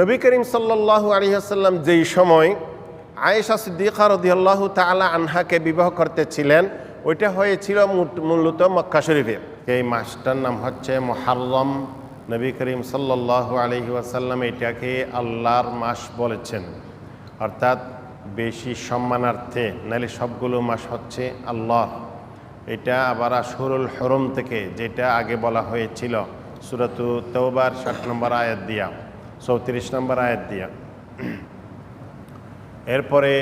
নবী করিম সাল্লাল্লাহু আলাইহি আসাল্লাম যেই সময় আয়েশা সিদ্দিকা রদিয়াল্লাহু তাআলা আনহাকে বিবাহ করতেছিলেন ওইটা হয়েছিল মূলত মক্কা শরীফে। এই মাসটার নাম হচ্ছে মুহাররম। নবী করিম আলাইহি ওয়াসাল্লাম এটাকে আল্লাহর মাস বলেছেন। অর্থাৎ বেশি সম্মানার্থে, নাহলে সবগুলো মাস হচ্ছে আল্লাহ। এটা আবার আশহুরুল হরম থেকে, যেটা আগে বলা হয়েছিল। সুরাতু তৌবার ষাট নম্বর আয়াত দিয়া। চৌত্রিশ নম্বর আয়াত দিয়া। এরপরে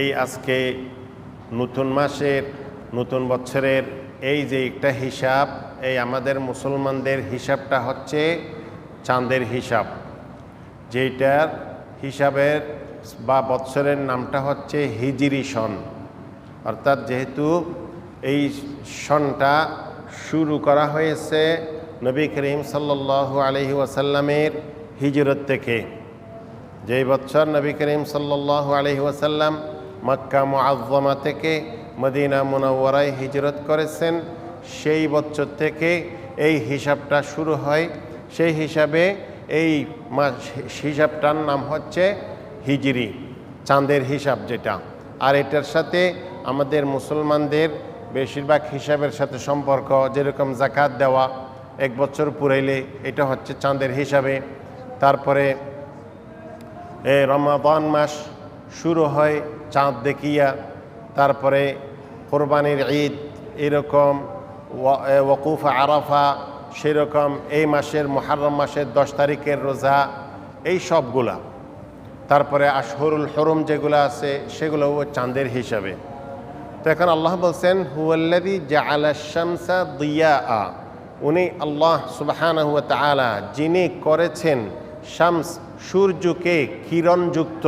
এই আজকে নতুন মাসের, নতুন বছরের এই যে একটা হিসাব, এই আমাদের মুসলমানদের হিসাবটা হচ্ছে চাঁদের হিসাব। যেটার হিসাবের বা বৎসরের নামটা হচ্ছে হিজিরি সন। অর্থাৎ যেহেতু এই সনটা শুরু করা হয়েছে নবী করিম সাল্লাল্লাহু আলহি ওয়াসাল্লামের হিজরত থেকে। যেই বছর নবী করিম সাল্লাল্লাহু আলহি ওয়াসাল্লাম মক্কা মুআজ্জমা থেকে মদিনা মুনাওয়ারায় হিজরত করেছেন, সেই বছর থেকে এই হিসাবটা শুরু হয়। সেই হিসাবে এই হিসাবটার নাম হচ্ছে হিজরি, চাঁদের হিসাব যেটা। আর এটার সাথে আমাদের মুসলমানদের বেশিরভাগ হিসাবের সাথে সম্পর্ক, যেরকম জাকাত দেওয়া এক বছর পুরাইলে এটা হচ্ছে চাঁদের হিসাবে। তারপরে রমাদান মাস শুরু হয় চাঁদ দেখিয়া। তারপরে কোরবানির ঈদ এরকম ওয়াকুফ আরাফা সেরকম, এই মাসের মহারম মাসের দশ তারিখের রোজা, এই সবগুলা। তারপরে আশহরুল হরম যেগুলো আছে সেগুলোও চাঁদের হিসাবে। তো এখন আল্লাহ বলছেন হুয়াল্লাদি জাআলা শামসা দিয়া আ উনি আল্লাহ সুবহানাহু ওয়া তাআলা যিনি করেছেন শামস, সূর্যকে কিরণযুক্ত,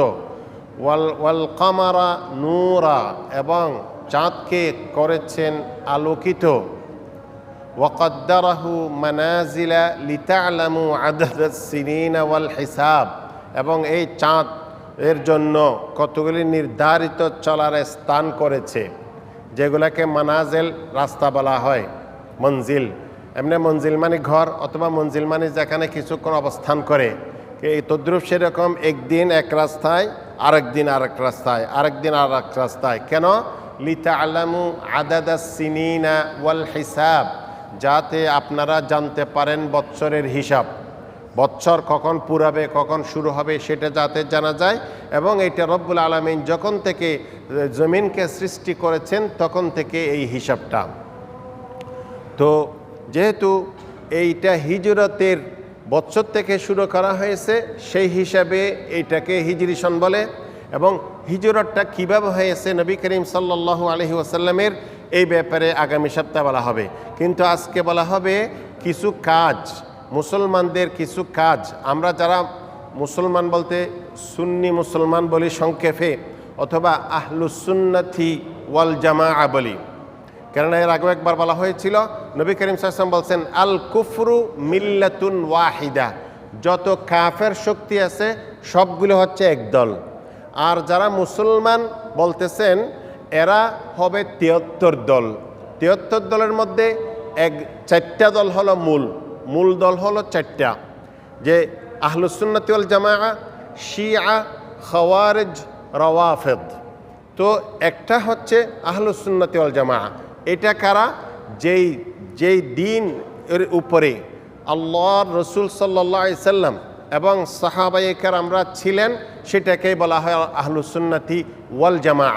ওয়াল ওয়াল কামারা নূরা এবং চাঁদকে করেছেন আলোকিত। ওয়াকদ্দারাহু মানাজিলা লিতালামু আদদ ওয়াল হিসাব এবং এই চাঁদ এর জন্য কতগুলি নির্ধারিত চলার স্থান করেছে, যেগুলাকে মানাজেল রাস্তা বলা হয়, মঞ্জিল। এমনি মঞ্জিল মানে ঘর অথবা মঞ্জিল মানে যেখানে কিছুক্ষণ অবস্থান করে। এই তদ্রুপ সেরকম একদিন এক রাস্তায়, আরেক দিন আরেক রাস্তায়, আরেক দিন আর এক রাস্তায়। কেন? লিতা আলামু আদাদা সিনিনা ওয়াল হিসাব, যাতে আপনারা জানতে পারেন বৎসরের হিসাব। বৎসর কখন পুরাবে, কখন শুরু হবে সেটা যাতে জানা যায় এবং এটা রব্বুল আলমিন যখন থেকে জমিনকে সৃষ্টি করেছেন তখন থেকে এই হিসাবটা। তো যেহেতু এইটা হিজরতের বৎসর থেকে শুরু করা হয়েছে, সেই হিসাবে এইটাকে হিজরি সন বলে এবং হিজরতটা কীভাবে হয়েছে নবী করিম সাল্লাল্লাহু আলহি ওয়াসাল্লামের এই ব্যাপারে আগামী সপ্তাহে বলা হবে। কিন্তু আজকে বলা হবে কিছু কাজ, মুসলমানদের কিছু কাজ। আমরা যারা মুসলমান বলতে সুন্নি মুসলমান বলি সংক্ষেপে, অথবা আহলুসুন্নথি ওয়াল জামা বলি। কেননা এর আগেও একবার বলা হয়েছিল, নবী করিম সাল্লাম বলছেন, আল কুফরু মিল্লাতুন ওয়াহিদা। যত কাফের শক্তি আছে, সবগুলো হচ্ছে একদল আর যারা মুসলমান বলতেছেন, এরা হবে তিয়াত্তর দল। তিয়াত্তর দলের মধ্যে এক, চারটা দল হলো মূল। মূল দল হলো চারটা। যে আহলুসুন্নতিউল জামা শিয়া, খওয়ারেজ, রওয়াফেদ। তো একটা হচ্ছে আহলুসুন্নতি ওয়াল জামা এটা কারা? যেই যেই দিন এর উপরে আল্লাহর রসুল সাল্লাহ সাল্লাম এবং সাহাবাইকার আমরা ছিলেন, সেটাকেই বলা হয় আহলুসুন্নতি ওয়াল জামা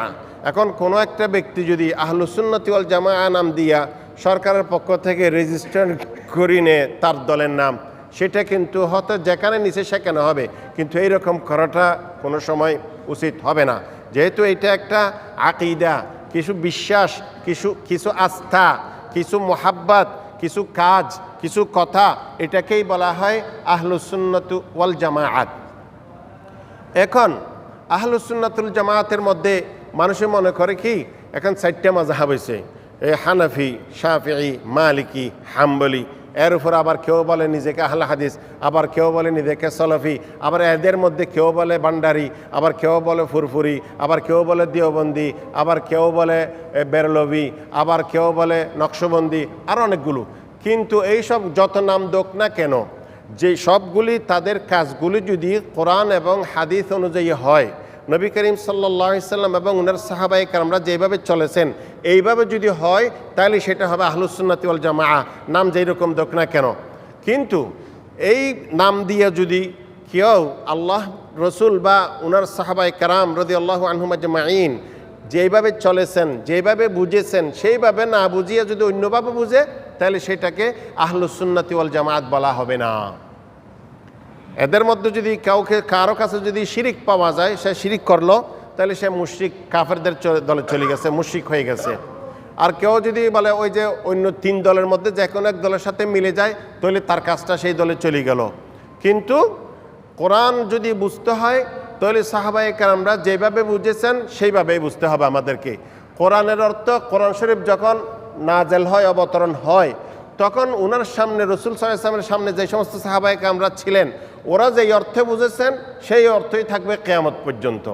এখন কোনো একটা ব্যক্তি যদি আহলুসুন্নতি ওয়াল জামা নাম দিয়া সরকারের পক্ষ থেকে রেজিস্টার করি নে তার দলের নাম, সেটা কিন্তু হয়তো যেখানে নিচে সেখানে হবে। কিন্তু এইরকম করাটা কোনো সময় উচিত হবে না। যেহেতু এটা একটা আকিদা কিছু বিশ্বাস, কিছু কিছু আস্থা, কিছু মোহাব্বত, কিছু কাজ, কিছু কথা, এটাকেই বলা হয় আহলুসুন্নতু ওয়াল জামায়াত এখন আহলুসুন্নাতুল জামায়াতের মধ্যে মানুষে মনে করে কি, এখন চারটা মাজাহাব হয়েছে হানাফি শাফি মালিকি, হাম্বলি এর উপর আবার কেউ বলে নিজেকে আহলা হাদিস, আবার কেউ বলে নিজেকে সলফি, আবার এদের মধ্যে কেউ বলে ভান্ডারি আবার কেউ বলে ফুরফুরি, আবার কেউ বলে দিওবন্দি, আবার কেউ বলে বেরলভি আবার কেউ বলে নকশবন্দি, আর অনেকগুলো। কিন্তু এইসব যত নাম দোক না কেন, যে সবগুলি তাদের কাজগুলি যদি কোরআন এবং হাদিস অনুযায়ী হয়, নবী করিম সাল্লাহ সাল্লাম এবং উনার সাহাবাই কারামরা যেভাবে চলেছেন এইভাবে যদি হয়, তাহলে সেটা হবে আহলুসুন্নাতি ওয়াল জামা নাম যেই রকম দোক না কেন? কিন্তু এই নাম দিয়ে যদি কেউ আল্লাহ রসুল বা উনার সাহাবাই কারাম রদি আল্লাহ আনহুমাজমাইন যেইভাবে চলেছেন, যেইভাবে বুঝেছেন, সেইভাবে না বুঝিয়ে যদি অন্যভাবে বুঝে, তাহলে সেটাকে আহলুসুন্নাতি ওয়াল জামাত বলা হবে না। এদের মধ্যে যদি কাউকে, কারও কাছে যদি শিরিক পাওয়া যায়, সে শিরিক করল তাহলে সে মুশরিক কাফেরদের দলে চলে গেছে, মুশরিক হয়ে গেছে। আর কেউ যদি বলে ওই যে অন্য তিন দলের মধ্যে যে কোনো এক দলের সাথে মিলে যায়, তাহলে তার কাজটা সেই দলে চলে গেল। কিন্তু কোরআন যদি বুঝতে হয়, তাহলে সাহাবাই কারামরা যেভাবে বুঝেছেন, সেইভাবেই বুঝতে হবে আমাদেরকে। কোরআনের অর্থ কোরআন শরীফ যখন নাজেল হয়, অবতরণ হয়, তখন ওনার সামনে, রসুল সাল্লামের সামনে যে সমস্ত সাহাবাই কামরা ছিলেন, ওরা যেই অর্থে বুঝেছেন, সেই অর্থই থাকবে কেয়ামত পর্যন্ত।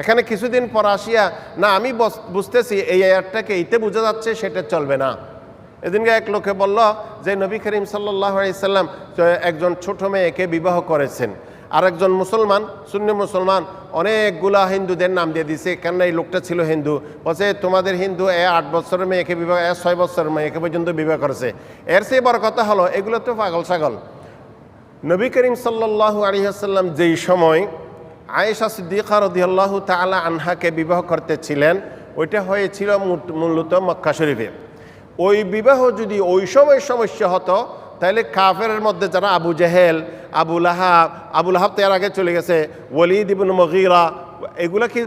এখানে কিছুদিন পর আসিয়া, না, আমি বুঝতেছি, এই আয়াতটাকে এইতে বোঝা যাচ্ছে, সেটা চলবে না। এদিনকে এক লোকে বলল যে, নবী করিম সাল্লাহ সাল্লাম একজন ছোট মেয়েকে বিবাহ করেছেন। আর একজন মুসলমান শূন্য মুসলমান, অনেকগুলা হিন্দুদের নাম দিয়ে দিছে। কেননা এই লোকটা ছিল হিন্দু। বলছে, তোমাদের হিন্দু এ আট বছরের মেয়েকে বিবাহ, এ ছয় বছরের মেয়েকে পর্যন্ত বিবাহ করেছে। এর চেয়ে বড় কথা হলো, এগুলো তো পাগল ছাগল। নবী করিম সাল্লাহ আলিহাসাল্লাম যেই সময় আয়েশা সিদ্দিকা রদিয়াল্লাহু তালা আনহাকে বিবাহ করতেছিলেন ওইটা হয়েছিল মূলত মক্কা শরীফে। ওই বিবাহ যদি ওই সময় সমস্যা হতো তাহলে কাফের মধ্যে যারা আবু জেহেল, আবু লাহাব আবু লাহাব তো এর আগে চলে গেছে ওলিদ ইবন মগিরা, এগুলো কি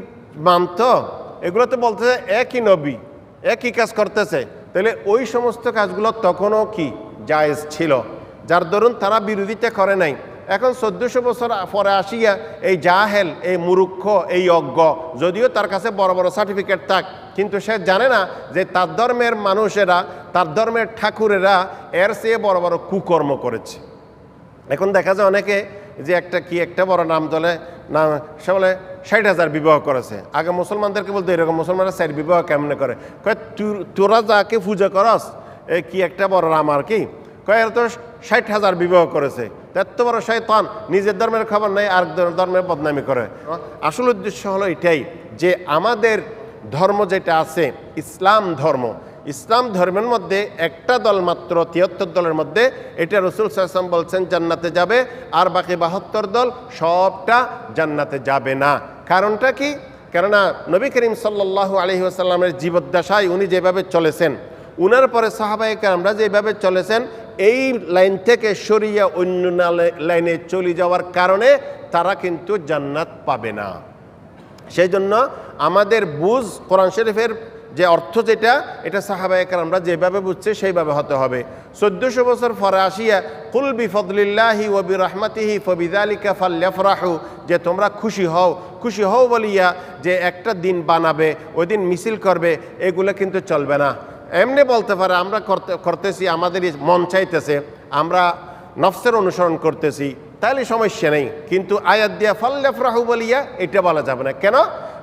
মানত? এগুলো তো বলতেছে একই নবী, একই কাজ করতেছে। তাহলে ওই সমস্ত কাজগুলো তখনও কি জায়েজ ছিল? যার দরুন তারা বিরোধিতা করে নাই। এখন চোদ্দশো বছর পরে আসিয়া এই জাহেল, এই মুরুক্ষ এই অজ্ঞ, যদিও তার কাছে বড় বড় সার্টিফিকেট থাক, কিন্তু সে জানে না যে তার ধর্মের মানুষেরা, তার ধর্মের ঠাকুরেরা এর চেয়ে বড় বড় কুকর্ম করেছে। এখন দেখা যায় অনেকে যে একটা কি একটা বড় নাম দলে না, সে বলে ষাট হাজার বিবাহ করেছে। আগে মুসলমানদেরকে বলতো, এরকম মুসলমানরা ষাট বিবাহ কেমনে করে? কয়, "তু- তোরা যাকে পূজা করস কি একটা বড় রাম আর কি? কয়, এরা তো ষাট হাজার বিবাহ করেছে। এত বড় শয়তান নিজের ধর্মের খবর নেই, আর ধর্মের বদনামি করে। আসল উদ্দেশ্য হলো এটাই যে আমাদের ধর্ম যেটা আছে, ইসলাম ধর্ম, ইসলাম ধর্মের মধ্যে একটা দল মাত্র, তিয়াত্তর দলের মধ্যে, এটা রসুল সাল্লাম বলছেন, জান্নাতে যাবে, আর বাকি বাহাত্তর দল সবটা জান্নাতে যাবে না। কারণটা কি? কেননা নবী করিম সাল্লাহ আলহি আসাল্লামের জীবদ্দশায় উনি যেভাবে চলেছেন, উনার পরে সাহাবাহিক আমরা যেভাবে চলেছেন এই লাইন থেকে সরিয়ে অন্য লাইনে চলে যাওয়ার কারণে তারা কিন্তু জান্নাত পাবে না। সেই জন্য আমাদের বুঝ কোরআন শরীফের যে অর্থ যেটা, এটা সাহাবাহিকার আমরা যেভাবে বুঝছি সেইভাবে হতে হবে। চোদ্দশো বছর পরে আসিয়া, কুল বিফদলিল্লাহি ও বিরহমাতিহি ফবিদালিকা ফাল্লাফরাহু যে তোমরা খুশি হও খুশি হও বলিয়া যে একটা দিন বানাবে, ওই দিন মিছিল করবে, এগুলো কিন্তু চলবে না। এমনি বলতে পারে, আমরা করতে করতেছি আমাদের মন চাইতেছে, আমরা নফসের অনুসরণ করতেছি, তাহলে সমস্যা নেই। কিন্তু আয়াত দিয়া, ফাল্লেফরাহু বলিয়া, এটা বলা যাবে না। কেন?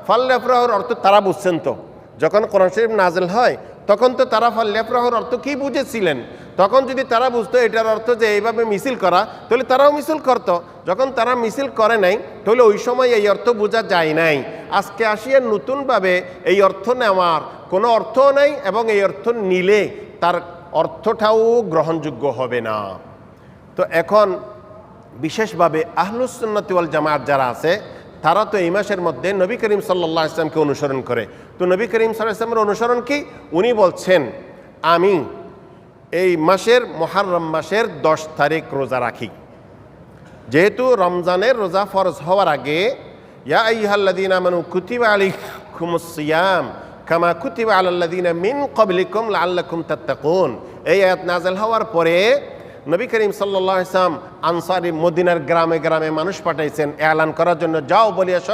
ফাল্লেফরাহুর অর্থ তারা বুঝছেন তো। যখন কোরআন শরীফ নাজেল হয়, তখন তো তারা ফাল্লেফরাহুর অর্থ কী বুঝেছিলেন? তখন যদি তারা বুঝতো এটার অর্থ যে এইভাবে মিছিল করা, তাহলে তারাও মিছিল করত। যখন তারা মিছিল করে নাই, তাহলে ওই সময় এই অর্থ বোঝা যায় নাই। আজকে আসিয়া নতুনভাবে এই অর্থ নেওয়ার কোনো অর্থও নাই এবং এই অর্থ নিলে তার অর্থটাও গ্রহণযোগ্য হবে না। তো এখন বিশেষভাবে আহলুসুন্নতি ওয়াল জামাত যারা আছে, তারা তো এই মাসের মধ্যে নবী করিম সাল্লাহ ইসলামকে অনুসরণ করে। তো নবী করিম সাল্লাহ ইসলামের অনুসরণ কি? উনি বলছেন, আমি এই মাসের মহারম মাসের দশ তারিখ রোজা রাখি। যেহেতু রমজানের রোজা ফরজ হওয়ার আগে, ইয়া আইহাল্লাদিন আমানু কুতিবা আলাইকুমুসিয়াম কামা কুতিবা আলাল্লাদিন মিন কবলিকুম লাল্লাকুম তাত্তাকুন। এই আয়াত নাজেল হওয়ার পরে নবী করিম সাল্লাহ ইসলাম আনসারি মদিনার গ্রামে গ্রামে মানুষ পাঠাইছেন, এলান করার জন্য যাও বলি এস।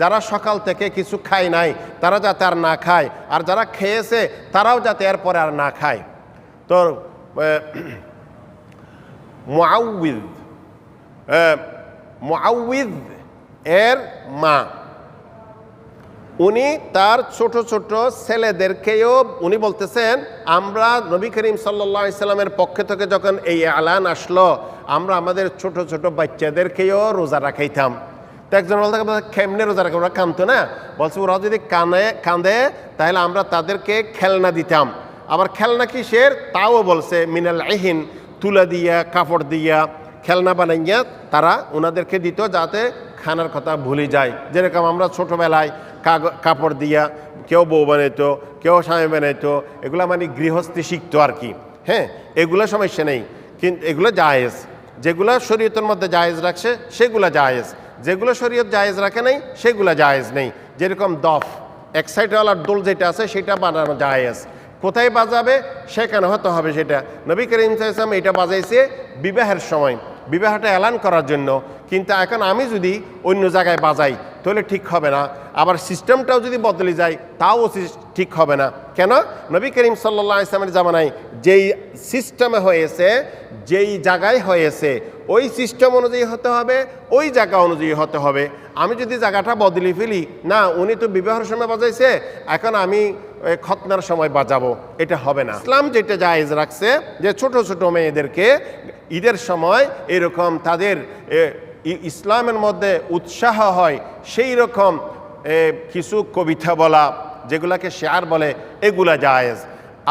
যারা সকাল থেকে কিছু খায় নাই, তারা যাতে আর না খায়, আর যারা খেয়েছে, তারাও যাতে এরপরে আর না খায়। তো মুআউযিদ মুআউযিদ এর মা। উনি তার ছোট ছোট ছেলেদেরকেও উনি বলতেছেন, আমরা নবী করিম সাল্লা ইসলামের পক্ষে থেকে যখন এই আলান আসলো, আমরা আমাদের ছোট ছোট বাচ্চাদেরকেও রোজা রাখাইতাম। তো একজন বলতে কেমনে রোজা রাখে ওরা কানতো না? বলছে, ওরা যদি কানে, কাঁদে, তাহলে আমরা তাদেরকে খেলনা দিতাম। আবার খেলনা কিসের? তাও বলছে, মিনাল আহিন তুলা দিয়া, কাপড় দিয়া, খেলনা বানাইয়া তারা ওনাদেরকে দিত যাতে খানার কথা ভুলে যায়। যেরকম আমরা ছোটোবেলায় কাগ- কাপড় দিয়া কেউ বউ বানাইতো, কেউ স্বামী বানাইতো, এগুলো মানে গৃহস্থী শিখতো আর কি। হ্যাঁ এগুলো সমস্যা নেই। কিন্তু এগুলো জায়েজ। যেগুলো শরীয়তের মধ্যে জায়েজ রাখছে, সেগুলো জায়েজ। যেগুলো শরীয়ত জায়েজ রাখে নাই, সেগুলো জায়েজ নেই। যেরকম দফ, এক সাইডওয়ালার দোল যেটা আছে, সেটা বানানো জায়েজ। কোথায় বাজাবে? সেখানে হতে হবে সেটা নবী করিম সাল্লাম এটা বাজাইছে বিবাহের সময়। বিবাহটা এলান করার জন্য। কিন্তু এখন আমি যদি অন্য জায়গায় বাজাই, তাহলে ঠিক হবে না। আবার সিস্টেমটাও যদি বদলে যায়, তাও ঠিক হবে না। কেন? নবী করিম সাল্লাহ ইসলামের জামানায় যেই সিস্টেমে হয়েছে, যেই জায়গায় হয়েছে, ওই সিস্টেম অনুযায়ী হতে হবে, ওই জায়গা অনুযায়ী হতে হবে। আমি যদি জায়গাটা বদলে ফেলি, না, উনি তো বিবাহের সময় বাজাইছে, এখন আমি খতনার সময় বাজাবো, এটা হবে না। ইসলাম যেটা জায়েজ রাখছে, যে ছোট ছোট মেয়েদেরকে ঈদের সময় এরকম তাদের ইসলামের মধ্যে উৎসাহ হয়, সেই রকম কিছু কবিতা বলা, যেগুলাকে শেয়ার বলে, এগুলা জায়েজ।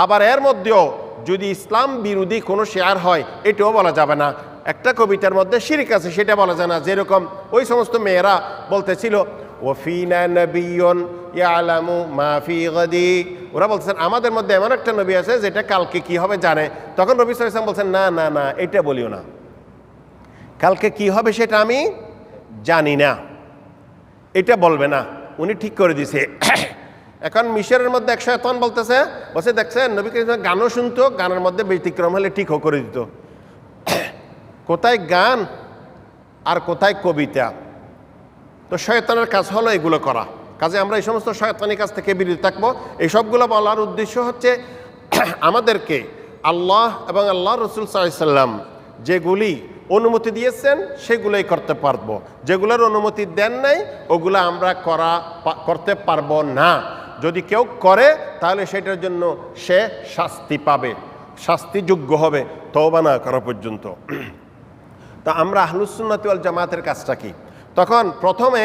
আবার এর মধ্যেও যদি ইসলাম বিরোধী কোনো শেয়ার হয়, এটাও বলা যাবে না। একটা কবিতার মধ্যে শিরিক আছে, সেটা বলা যায় না। যেরকম ওই সমস্ত মেয়েরা বলতেছিল ওফিনা নবিয়ন ইয়ালামু মাফি গদি। ওরা বলছেন আমাদের মধ্যে এমন একটা নবী আছে যেটা কালকে কি হবে জানে। তখন নবী সাল্লাম বলছেন, না না না, এটা বলিও না। কালকে কি হবে সেটা আমি জানি না। এটা বলবে না। উনি ঠিক করে দিছে এখন মিশরের মধ্যে এক শয়তান বলতেছে বসে দেখছে নবী সাল্লাল্লাহু গানও শুনতো, গানের মধ্যে ব্যতিক্রম হলে ঠিকও করে দিত। কোথায় গান আর কোথায় কবিতা? তো শয়তানের কাজ হলো এগুলো করা। কাজে আমরা এই সমস্ত শয়তানি কাজ থেকে বিরত থাকব। এই সবগুলো বলার উদ্দেশ্য হচ্ছে আমাদেরকে আল্লাহ এবং আল্লাহ রসুল সাল্লাম যেগুলি অনুমতি দিয়েছেন, সেগুলোই করতে পারব। যেগুলোর অনুমতি দেন নাই, ওগুলো আমরা করা করতে পারব না। যদি কেউ করে, তাহলে সেটার জন্য সে শাস্তি পাবে। শাস্তিযোগ্য হবে। তওবা না করা পর্যন্ত। তা আমরা আহলুসুন্নতি ওয়াল জামাতের কাজটা কি? তখন প্রথমে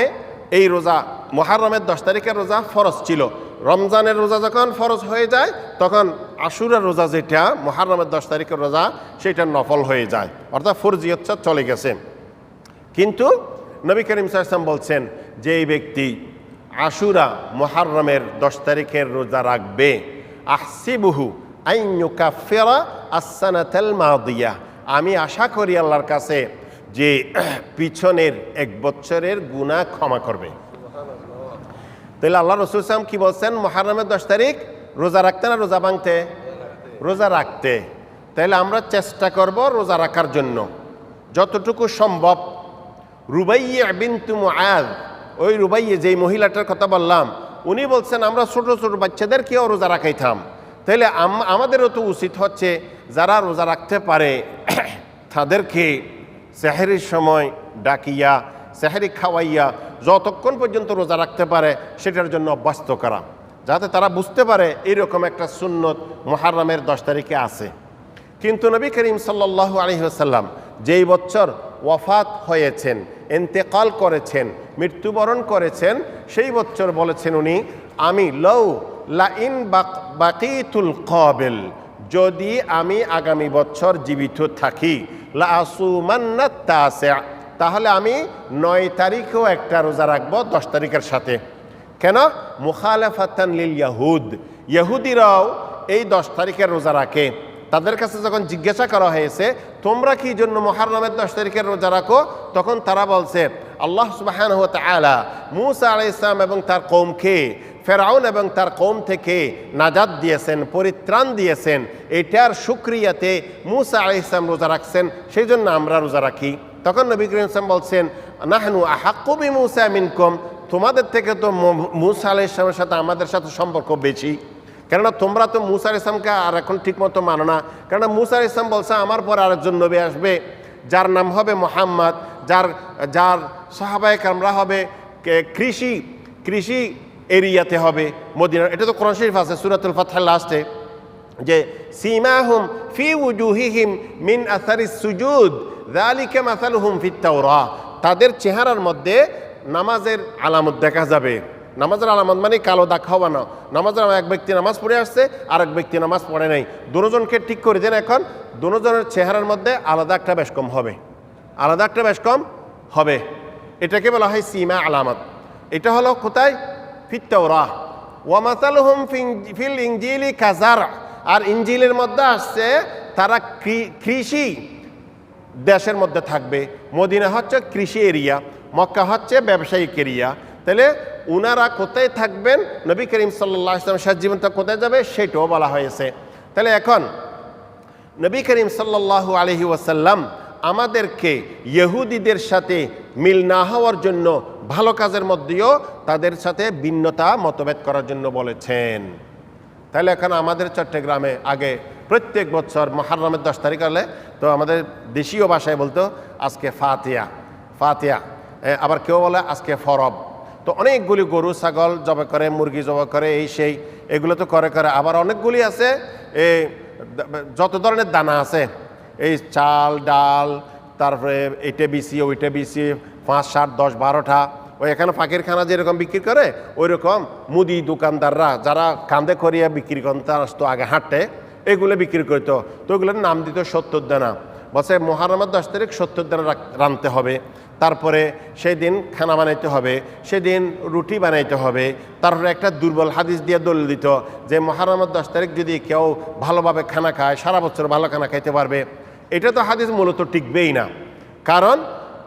এই রোজা মহারমের দশ তারিখের রোজা ফরজ ছিল। রমজানের রোজা যখন ফরজ হয়ে যায়, তখন আশুরের রোজা যেটা মহারমের দশ তারিখের রোজা, সেটা নফল হয়ে যায়। অর্থাৎ ফরজিয়তটা চলে গেছে। কিন্তু নবী করিম সাহসাম বলছেন যে এই ব্যক্তি আশুরা মহারমের দশ তারিখের রোজা রাখবে। আহসিবুহু আইনুকা ফেরা আসানাতেল মাদিয়া। আমি আশা করি আল্লাহর কাছে যে পিছনের এক বছরের গুণা ক্ষমা করবে। তাহলে আল্লাহ রসুল ইসলাম কি বলছেন? মহারমের দশ তারিখ রোজা রাখতে না রোজা ভাঙতে? রোজা রাখতে। তাহলে আমরা চেষ্টা করব রোজা রাখার জন্য। যতটুকু সম্ভব। রুবাইয়ে বিন্তু মুআদ ওই রুবাইয়ে যেই মহিলাটার কথা বললাম, উনি বলছেন, আমরা ছোট ছোট বাচ্চাদেরকেও রোজা রাখাইতাম। তাহলে আমাদেরও তো উচিত হচ্ছে, যারা রোজা রাখতে পারে, তাদেরকে সেহেরির সময় ডাকিয়া, সেহেরি খাওয়াইয়া যতক্ষণ পর্যন্ত রোজা রাখতে পারে, সেটার জন্য অভ্যস্ত করা। যাতে তারা বুঝতে পারে এইরকম একটা সুন্নত মহারমের দশ তারিখে আছে। কিন্তু নবী করিম সাল্লাল্লাহু আলাইহি ওয়াসাল্লাম যেই বছর ওয়াফাত হয়েছেন এন্তেকাল করেছেন, মৃত্যুবরণ করেছেন, সেই বছর বলেছেন উনি, আমি লৌ লা ইন বাকিতুল কবেল। যদি আমি আগামী বছর জীবিত থাকি তাহলে আমি নয় তারিখেও একটা রোজা রাখব দশ তারিখের সাথে। কেন? মুখালেফাতান লিল ইয়াহুদ। ইহুদিরাও এই দশ তারিখের রোজা রাখে। তাদের কাছে যখন জিজ্ঞাসা করা হয়েছে, তোমরা কি জন্য মহারমের দশ তারিখের রোজা রাখো? তখন তারা বলছে, আল্লাহ সুবাহান আলা মুসা আলাই ইসলাম এবং তার কৌমকে ফেরাউন এবং তার কৌম থেকে নাজাদ দিয়েছেন, পরিত্রাণ দিয়েছেন। এটার সুক্রিয়াতে মুসা আলাই ইসলাম রোজা রাখছেন সেই জন্য আমরা রোজা রাখি। তখন নবী করিম ইসলাম বলছেন, নাহনু আহাক্কুবি মুসা মিনকুম? তোমাদের থেকে তো মুসা আলাই ইসলামের সাথে আমাদের সাথে সম্পর্ক বেশি। কেননা তোমরা তো মুসা আলাইহিস ইসলামকে আর এখন ঠিকমতো মানো না। কেননা মুসা আলাইহিস ইসলাম বলছে, আমার পর আরেকজন নবী আসবে, যার নাম হবে মোহাম্মদ, যার যার সাহাবায়ে কামরা হবে কৃষি কৃষি এরিয়াতে হবে মদিনা এটা তো কোরআন শরীফ আছে, সুরাতুল ফাতহার লাস্টে, যে সীমাহুম ফি উজুহিহিম মিন আসারি সুজুদ, যালিকা মাসালুহুম ফিত তাওরাহ তাদের চেহারার মধ্যে নামাজের আলামত দেখা যাবে। নামাজের আলামত মানে কালো দাগ হওয়া না। নামাজের এক ব্যক্তি নামাজ পড়ে আসছে আর এক ব্যক্তি নামাজ পড়ে নাই। দুজনকে ঠিক করে দেন এখন, দুজনের চেহারার মধ্যে আলাদা একটা বেশ কম হবে। আলাদা একটা বেশ কম হবে। এটাকে বলা হয় সীমা আলামত। এটা হলো কোথায়? ফিত্তাওরা ওয়ামাতালহুম ফিল ইঞ্জিলি কাজার আর ইঞ্জিলের মধ্যে আসছে তারা কৃষি দেশের মধ্যে থাকবে। মদিনা হচ্ছে কৃষি এরিয়া, মক্কা হচ্ছে ব্যবসায়িক এরিয়া। তাহলে উনারা কোথায় থাকবেন? নবী করিম সাল্লাহ ইসলাম শেষ জীবনটা কোথায় যাবে? সেটাও বলা হয়েছে। তাহলে এখন নবী করিম সাল্লাল্লাহু আলহি ওয়াসাল্লাম আমাদেরকে ইহুদিদের সাথে মিল না হওয়ার জন্য ভালো কাজের মধ্যেও তাদের সাথে ভিন্নতা মতভেদ করার জন্য বলেছেন। তাহলে এখন আমাদের চট্টগ্রামে আগে প্রত্যেক বছর মহারমের দশ তারিখ হলে তো আমাদের দেশীয় ভাষায় বলতো, আজকে ফাতিয়া ফাতিয়া। আবার কেউ বলে আজকে ফরব। তো অনেকগুলি গরু, ছাগল জবে করে, মুরগি জবে করে, এই সেই, এগুলো তো করে করে। আবার অনেকগুলি আছে যত ধরনের দানা আছে এই চাল, ডাল, তারপরে এইটা বিসি ওইটা বিসি পাঁচ, সাত, দশ, বারোটা। ওই এখানে পাখির খানা যেরকম বিক্রি করে ওই রকম মুদি দোকানদাররা যারা কান্দে করিয়া বিক্রি করতে আসতো আগে হাঁটে, এগুলো বিক্রি করতো। তো ওগুলোর নাম দিত সত্তর দানা। বলছে, মহারমের দশ তারিখ সত্তর দানা রাঁধতে হবে। তারপরে সেই দিন খানা বানাইতে হবে, সেদিন রুটি বানাইতে হবে। তারপরে একটা দুর্বল হাদিস দিয়ে দলিল দিত যে, মহারমের দশ তারিখ যদি কেউ ভালোভাবে খানা খায়, সারা বছর ভালো খানা খাইতে পারবে। এটা তো হাদিস মূলত টিকবেই না। কারণ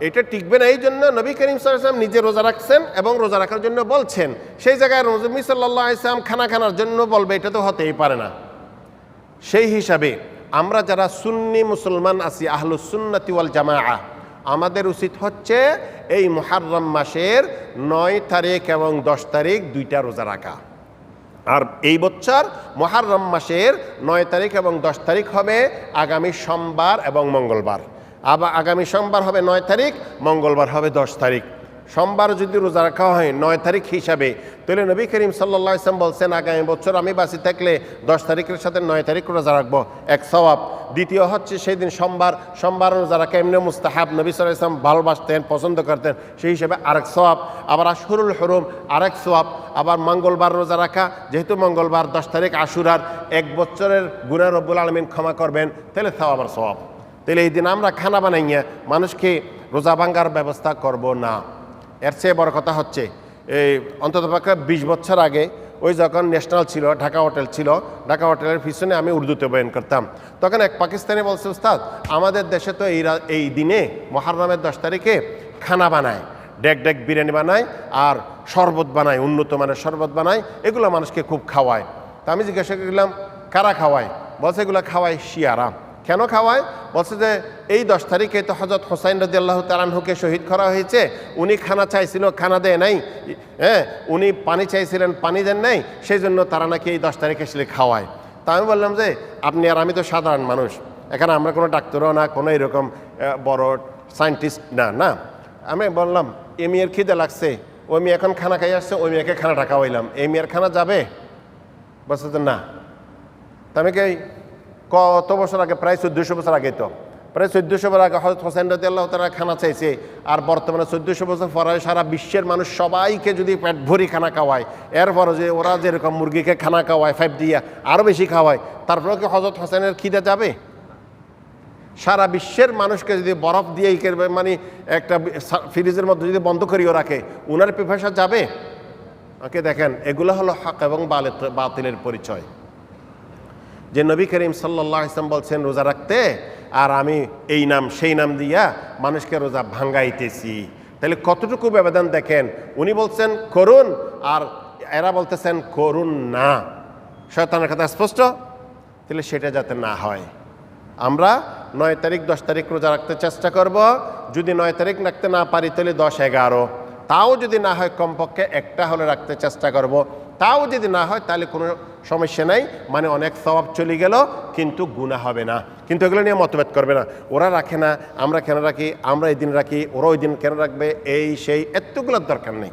এটা টিকবে না এই জন্য নবী করিম সাল্লাম নিজে রোজা রাখছেন এবং রোজা রাখার জন্য বলছেন। সেই জায়গায় নজমি সাল্লাহ ইসলাম খানা খানার জন্য বলবে, এটা তো হতেই পারে না। সেই হিসাবে আমরা যারা সুন্নি মুসলমান আছি আহলুসুন্নতি ওয়াল জামাআ, আমাদের উচিত হচ্ছে এই মুহাররম মাসের নয় তারিখ এবং দশ তারিখ দুইটা রোজা রাখা। আর এই বছর মহারম মাসের নয় তারিখ এবং দশ তারিখ হবে আগামী সোমবার এবং মঙ্গলবার। আবার আগামী সোমবার হবে নয় তারিখ, মঙ্গলবার হবে দশ তারিখ। সোমবার যদি রোজা রাখা হয়, নয় তারিখ হিসাবে। তাহলে নবী করিম সাল্লাহ ইসলাম বলছেন, আগামী বছর আমি বাঁচি থাকলে দশ তারিখের সাথে নয় তারিখ রোজা রাখব। এক সওয়াব। দ্বিতীয় হচ্ছে সেই দিন সোমবার সোমবার রোজা রাখা এমনি মুস্তাহাব। নবী সাল্লাহ ইসলাম ভালোবাসতেন, পছন্দ করতেন, সেই হিসেবে আরেক সওয়াব। আবার আশহুরুল হরুম, আরেক সওয়াব। আবার মঙ্গলবার রোজা রাখা, যেহেতু মঙ্গলবার দশ তারিখ আশুরার, এক বছরের গুণা রব্বুল আলমিন ক্ষমা করবেন, তাহলে তাও আবার সওয়াব। তাহলে এই দিন আমরা খানা বানাইয়া, মানুষকে রোজা ভাঙ্গার ব্যবস্থা করব না। এর চেয়ে বড় কথা হচ্ছে, এই অন্ততপক্ষে বিশ বছর আগে ওই যখন ন্যাশনাল ছিল, ঢাকা হোটেল ছিল, ঢাকা হোটেলের পিছনে আমি উর্দুতে বয়ন করতাম। তখন এক পাকিস্তানি বলছে, উস্তাদ, আমাদের দেশে তো এই এই দিনে মহারমের দশ তারিখে খানা বানায়, ডেক ডেক বিরিয়ানি বানায় আর শরবত বানায়, উন্নত মানের শরবত বানায়, এগুলো মানুষকে খুব খাওয়ায়। তা আমি জিজ্ঞাসা করলাম, কারা খাওয়ায়? বলছে, এগুলো খাওয়ায় শিয়ারা। কেন খাওয়ায়? বলছে যে এই দশ তারিখে তো হজরত হোসাইন রাজি আল্লাহ তালানহুকে শহীদ করা হয়েছে। উনি খানা চাইছিল, খানা দেয় নাই। হ্যাঁ উনি পানি চাইছিলেন, পানি দেন নাই। সেই জন্য তারা নাকি এই দশ তারিখে এসে খাওয়ায়। তা আমি বললাম যে, আপনি আর আমি তো সাধারণ মানুষ। এখানে আমরা কোনো ডাক্তারও না, কোনো এরকম বড় সায়েন্টিস্ট না না। আমি বললাম, এ মেয়ের খিদে লাগছে। ওই মেয়ে এখন খানা খাই আসছে, ওই মেয়েকে খানাটা খাওয়াইলাম। এই মেয়ের খানা যাবে? বলছে না। তা আমি কি কত বছর আগে? প্রায় চোদ্দোশো বছর আগে তো। প্রায় চোদ্দোশো বছর আগে হজরত হোসেন রাজি আল্লাহ তারা খানা চাইছে। আর বর্তমানে চোদ্দোশো বছর পরে সারা বিশ্বের মানুষ সবাইকে যদি পেট ভরি খানা খাওয়ায়, এরপরও যে ওরা যেরকম মুরগিকে খানা খাওয়ায়, ফাইভ দিয়া আরও বেশি খাওয়ায় তারপরে কি হজরত হোসেনের খিদে যাবে? সারা বিশ্বের মানুষকে যদি বরফ দিয়ে মানে একটা ফ্রিজের মধ্যে যদি বন্ধ করিও রাখে, উনার পিপাসা যাবে? ওকে দেখেন, এগুলো হলো হক এবং বাতিলের পরিচয়। যে নবী করিম সাল্লাহ ইসলাম বলছেন, রোজা রাখতে? আর আমি এই নাম, সেই নাম দিয়া মানুষকে রোজা ভাঙ্গাইতেছি। তাহলে কতটুকু ব্যবধান দেখেন? উনি বলছেন, করুন। আর এরা বলতেছেন, করুন না। শয়তানের কথা স্পষ্ট? তাহলে সেটা যাতে না হয়। আমরা নয় তারিখ, দশ তারিখ রোজা রাখতে চেষ্টা করব। যদি নয় তারিখ রাখতে না পারি, তাহলে দশ এগারো। তাও যদি না হয়, কমপক্ষে একটা হলে রাখতে চেষ্টা করব। তাও যদি না হয়, তাহলে কোনো সমস্যা নাই। মানে অনেক স্বভাব চলে গেল, কিন্তু গুণা হবে না। কিন্তু এগুলো নিয়ে মতভেদ করবে না। ওরা রাখে না, আমরা কেন রাখি, আমরা এই দিন রাখি, ওরা ওই দিন কেন রাখবে, এই, সেই, এতগুলোর দরকার নেই।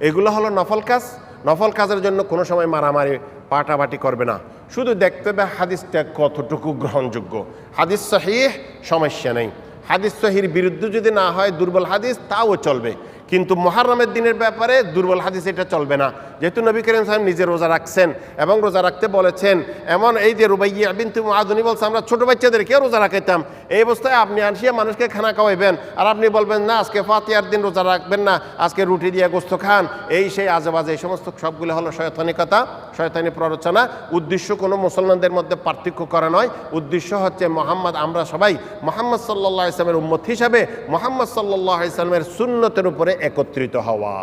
এগুলো হলো নফল কাজ। নফল কাজের জন্য কোনো সময় মারামারি, পাটাপাটি করবে না। শুধু দেখতে হবে হাদিসটা কতটুকু গ্রহণযোগ্য। হাদিস সহিহ, সমস্যা নেই। হাদিস সহির বিরুদ্ধে যদি না হয়, দুর্বল হাদিস, তাও চলবে। কিন্তু মহারমের দিনের ব্যাপারে দুর্বল হাদিস এটা চলবে না। যেহেতু নবী করিম সাহেব নিজে রোজা রাখছেন এবং রোজা রাখতে বলেছেন, এমন এই যে রুবাইয়া বিন্তু আধুনি বলছে, আমরা ছোট বাচ্চাদেরকে রোজা রাখাইতাম। এই অবস্থায় আপনি আনসিয়া মানুষকে খানা খাওয়াইবেন আর আপনি বলবেন, না, আজকে ফাতিয়ার দিন রোজা রাখবেন না, আজকে রুটি দিয়ে গোস্ত খান। এই সেই আজেবাজে, এই সমস্ত সবগুলো হলো শয়তানিকতা, শয়তানি প্ররোচনা। উদ্দেশ্য কোনো মুসলমানদের মধ্যে পার্থক্য করা নয়। উদ্দেশ্য হচ্ছে মোহাম্মদ, আমরা সবাই মোহাম্মদ সাল্লাহ ইসলামের উম্মত হিসাবে মোহাম্মদ সাল্লাহ ইসলামের সুন্নতের উপরে একত্রিত হওয়া।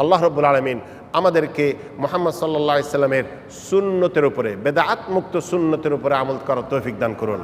আল্লাহ রব্বুল আলমিন আমাদেরকে মোহাম্মদ সাল্লাহ ইসলামের সুন্নতের উপরে বেদাত মুক্ত সুন্নতের উপরে আমল করার তৌফিক দান করুন।